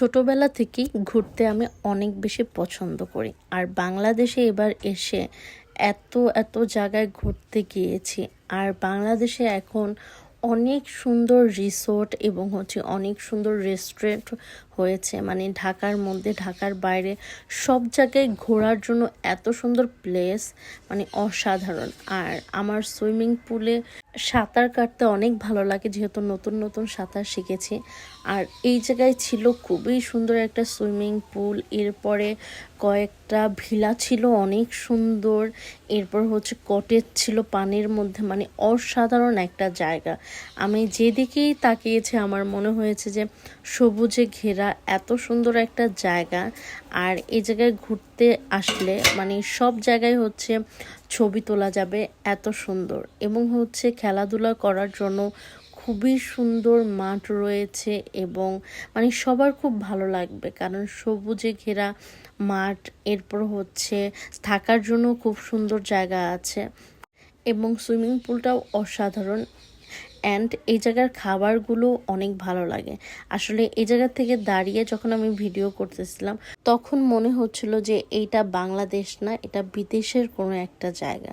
ছোটবেলা থেকেই ঘুরতে আমি অনেক বেশি পছন্দ করি। আর বাংলাদেশে এবার এসে এত এত জায়গায় ঘুরতে গিয়েছি। আর বাংলাদেশে এখন অনেক সুন্দর রিসোর্ট এবং হচ্ছে অনেক সুন্দর রেস্টুরেন্ট হয়েছে। মানে ঢাকার মধ্যে, ঢাকার বাইরে সব জায়গায় ঘোরার জন্য এত সুন্দর প্লেস মানে অসাধারণ। আর আমার সুইমিং পুলে সাঁতার কাটতে অনেক ভালো লাগে, যেহেতু নতুন নতুন সাঁতার শিখেছি। আর এই জায়গায় ছিল খুবই সুন্দর একটা সুইমিং পুল এরপরে কয়েকটা ভিলা ছিল অনেক সুন্দর, এরপর হচ্ছে কটেজ ছিল পানির মধ্যে মানে অসাধারণ একটা জায়গা। আমি যেদিকেই তাকিয়েছি, আমার মনে হয়েছে যে সবুজে ঘেরা এত সুন্দর একটা জায়গা। আর এই জায়গায় ঘুরতে আসলে মানে সব জায়গায় হচ্ছে ছবি তোলা যাবে এত সুন্দর। এবং হচ্ছে খেলাধুলা করার জন্য খুবই সুন্দর মাঠ রয়েছে এবং মানে সবার খুব ভালো লাগবে। কারণ সবুজে ঘেরা মাঠ, এরপর হচ্ছে থাকার জন্য খুব সুন্দর জায়গা আছে। এবং সুইমিং পুলটাও অসাধারণ। অ্যান্ড এই জায়গার খাবারগুলো অনেক ভালো লাগে। আসলে এই জায়গা থেকে দাঁড়িয়ে যখন আমি ভিডিও করতেছিলাম, তখন মনে হচ্ছিল যে এইটা বাংলাদেশ না, এটা বিদেশের কোনো একটা জায়গা।